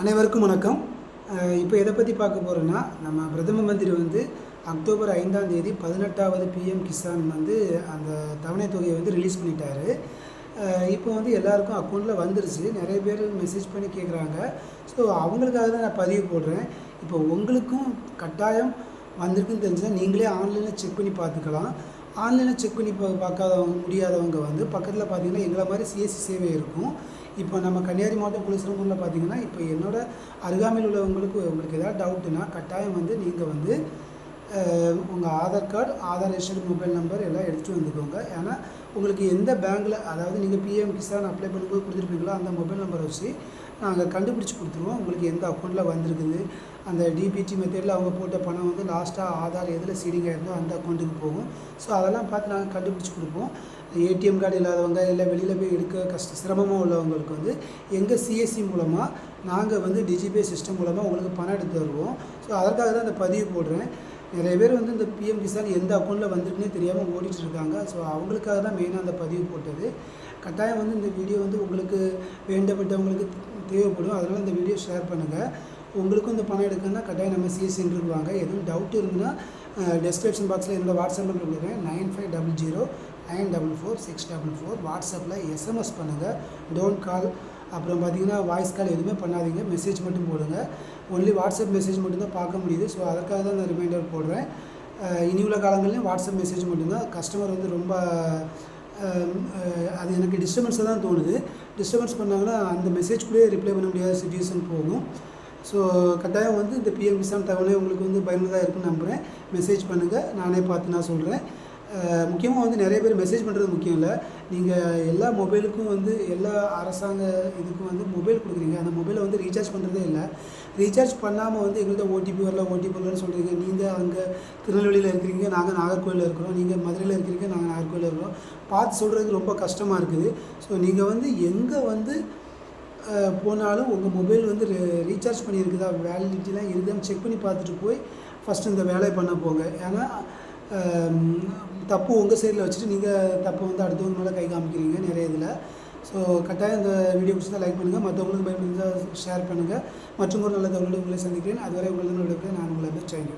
அனைவருக்கும் வணக்கம். இப்போ எதை பற்றி பார்க்க போகிறோன்னா நம்ம பிரதம மந்திரி வந்து அக்டோபர் ஐந்தாம் தேதி பதினெட்டாவது பிஎம் கிசான் வந்து அந்த தவணை தொகையை வந்து ரிலீஸ் பண்ணிட்டாரு. இப்போ வந்து எல்லாருக்கும் அக்கௌண்ட்டில் வந்துருச்சு. நிறைய பேர் மெசேஜ் பண்ணி கேட்குறாங்க ஸோ அவங்களுக்காக தான் நான் பதிவு போடுறேன். இப்போ உங்களுக்கும் கட்டாயம் வந்திருக்குன்னு தெரிஞ்சால் நீங்களே ஆன்லைனில் செக் பண்ணி பார்த்துக்கலாம். ஆன்லைனில் செக் பண்ணி பா பார்க்காதவங்க முடியாதவங்க வந்து பக்கத்தில் பார்த்தீங்கன்னா எங்களை மாதிரி சிஎஸ்சி சேவை இருக்கும். இப்போ நம்ம கன்னியாகுமரி மாவட்டம் புலிசரம்பூரில் பார்த்தீங்கன்னா இப்போ என்னோட அருகாமையில் உள்ளவங்களுக்கு உங்களுக்கு ஏதாவது டவுட்டுனா கட்டாயம் வந்து நீங்கள் வந்து உங்கள் Aadhaar card Aadhaar registered mobile number எல்லாம் எடுத்துகிட்டு வந்துக்கோங்க. ஏன்னா உங்களுக்கு எந்த பேங்க்கில் அதாவது நீங்கள் பிஎம் கிசான் அப்ளை பண்ணும்போது கொடுத்துருப்பீங்களோ அந்த மொபைல் நம்பரை வச்சு நாங்கள் கண்டுபிடிச்சி கொடுத்துருவோம். உங்களுக்கு எந்த அக்கௌண்ட்டில் வந்திருக்குது அந்த டிபிடி மெத்தடில் அவங்க போட்ட பணம் வந்து லாஸ்ட்டாக ஆதார் எதில் சீடிங் ஆயிருந்தோ அந்த அக்கௌண்ட்டுக்கு போகும். ஸோ அதெல்லாம் பார்த்து நாங்கள் கண்டுபிடிச்சி கொடுப்போம். ஏடிஎம் கார்டு இல்லாதவங்க இல்லை வெளியில் போய் எடுக்க கஷ்ட சிரமமாக உள்ளவங்களுக்கு வந்து எங்கள் சிஎஸ்சி மூலமாக நாங்கள் வந்து டிஜிபே சிஸ்டம் மூலமாக உங்களுக்கு பணம் எடுத்து தருவோம். ஸோ அதற்காக தான் அந்த பதிவு போடுறேன். நிறைய பேர் வந்து இந்த பிஎம் கிசான் எந்த அக்கௌண்ட்டில் வந்துட்டுனே தெரியாமல் ஓடிட்டு இருக்காங்க ஸோ அவங்களுக்காக தான் மெயினாக அந்த பதிவு போட்டது. கட்டாயம் வந்து இந்த வீடியோ வந்து உங்களுக்கு வேண்டப்பட்டவங்களுக்கு தேவைப்படும். அதனால் இந்த வீடியோ ஷேர் பண்ணுங்கள் உங்களுக்கும் இந்த பணம் எடுக்கணும்னா கட்டாயம் நம்ம சிஎஸ் சென்டருக்கு வாங்க எதுவும் டவுட் இருந்ததுன்னா டிஸ்கிரிப்ஷன் பாக்ஸில் என்னோடய வாட்ஸ்அப் நம்பர் கொடுக்குறேன் nine five double zero nine double four six double four வாட்ஸ்அப்பில் எஸ்எம்எஸ் பண்ணுங்கள் டோன்ட் கால் அப்புறம் பார்த்தீங்கன்னா வாய்ஸ் கால் எதுவுமே பண்ணாதீங்க. மெசேஜ் மட்டும் போடுங்க. ஒன்லி வாட்ஸ்அப் மெசேஜ் மட்டும்தான் பார்க்க முடியுது. ஸோ அதுக்காக தான் நான் ரிமைண்டர் போடுறேன். இனி உள்ள காலங்கள்லையும் வாட்ஸ்அப் மெசேஜ் மட்டும்தான். கஸ்டமர் வந்து ரொம்ப அது எனக்கு டிஸ்டர்பன்ஸாக தான் தோணுது. டிஸ்டர்பன்ஸ் பண்ணாங்கன்னா அந்த மெசேஜ் கூட ரிப்ளை பண்ண முடியாத சுச்சுவேஷன் போகும். ஸோ கட்டாயம் வந்து இந்த பிஎம் கிசான் தகவலே உங்களுக்கு வந்து பயனுள்ளதாக இருக்குன்னு நம்புகிறேன் மெசேஜ் பண்ணுங்கள் நானே பார்த்து நான் சொல்கிறேன் முக்கியமாக வந்து நிறைய பேர் மெசேஜ் பண்ணுறது முக்கியம் இல்லை. நீங்கள் எல்லா மொபைலுக்கும் வந்து எல்லா அரசாங்க இதுக்கும் வந்து மொபைல் கொடுக்குறீங்க. அந்த மொபைலை வந்து ரீசார்ஜ் பண்ணுறதே இல்லை. ரீசார்ஜ் பண்ணாமல் வந்து எங்கள்கிட்ட ஓடிபி வரல ஓடிபி வரலன்னு சொல்கிறீங்க நீங்கள் அங்கே திருநெல்வேலியில் இருக்கிறீங்க நாங்கள் நாகர்கோவிலில் இருக்கிறோம். நீங்கள் மதுரையில் இருக்கிறீங்க நாங்கள் நாகர்கோவிலில் இருக்கிறோம். பார்த்து சொல்கிறதுக்கு ரொம்ப கஷ்டமாக இருக்குது. ஸோ நீங்கள் வந்து எங்கே வந்து போனாலும் உங்கள் மொபைல் வந்து ரீசார்ஜ் பண்ணியிருக்குதா? வேலிடிட்டிலாம் இருக்குதான்னு செக் பண்ணி பார்த்துட்டு போய் ஃபஸ்ட்டு இந்த வேலையை பண்ண போங்க. ஏன்னா தப்பு உங்கள் சைடில் வச்சுட்டு நீங்கள் தப்பு வந்து அடுத்தவங்க மேலே கை காமிக்கிறீங்க நிறைய இதில். ஸோ கட்டாயம் இந்த வீடியோ பிடிச்சா லைக் பண்ணுங்கள் மற்றவங்களுக்கு பயன்படுத்தா ஷேர் பண்ணுங்கள் மற்றும் ஒரு நல்ல தகவலோடு உங்களை சந்திக்கிறேன். அதுவரை உங்களிடம் நான் உங்களை தேங்க்யூ